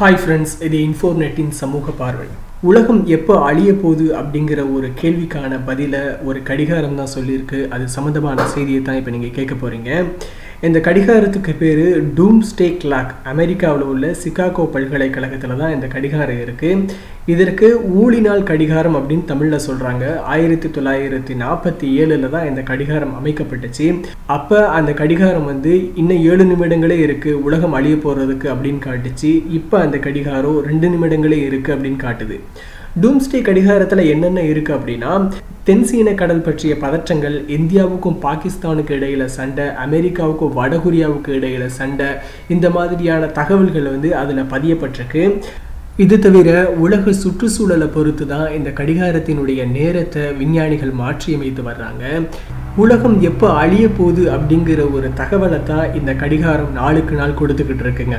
Hi friends இது இன்ஃபோர்நெட்டின் சமூக பார்வை. உலகம் எப்போ அழிய போகுது அப்படிங்கிற ஒரு கேள்விக்கான பதிலை ஒரு கடிகாரம் தான் சொல்லியிருக்கு. அது சம்மந்தமான செய்தியை தான் இப்போ நீங்கள் கேட்க போகிறீங்க இந்த கடிகாரத்துக்கு பேர் டூம் ஸ்டே கிளாக் அமெரிக்காவில் உள்ள சிகாகோ பல்கலைக்கழகத்தில் தான் இந்த கடிகாரம் இருக்குது இதற்கு ஊழினால் கடிகாரம் அப்படின்னு தமிழில் சொல்கிறாங்க ஆயிரத்தி தொள்ளாயிரத்தி நாற்பத்தி ஏழில் தான் இந்த கடிகாரம் அமைக்கப்பட்டுச்சு. அப்போ அந்த கடிகாரம் வந்து இன்னும் ஏழு நிமிடங்களே இருக்குது உலகம் அழிய போகிறதுக்கு அப்படின்னு காட்டுச்சு. இப்போ அந்த கடிகாரம் ரெண்டு நிமிடங்களே இருக்குது அப்படின்னு காட்டுது. டூம்ஸ்டே கடிகாரத்தில் என்னென்ன இருக்குது அப்படின்னா தென்சீன கடல் பற்றிய பதற்றங்கள் இந்தியாவுக்கும் பாகிஸ்தானுக்கு இடையில சண்டை அமெரிக்காவுக்கும் வடகொரியாவுக்கு இடையில சண்டை இந்த மாதிரியான தகவல்கள் வந்து அதில் பதியப்பட்டிருக்கு. இது தவிர உலக சுற்றுச்சூழலை பொறுத்து தான் இந்த கடிகாரத்தினுடைய நேரத்தை விஞ்ஞானிகள் மாற்றியமைத்து வர்றாங்க. உலகம் எப்போ அழிய போகுது அப்படிங்கிற ஒரு தகவலை தான் இந்த கடிகாரம் நாளுக்கு நாள் கொடுத்துக்கிட்டு இருக்குங்க.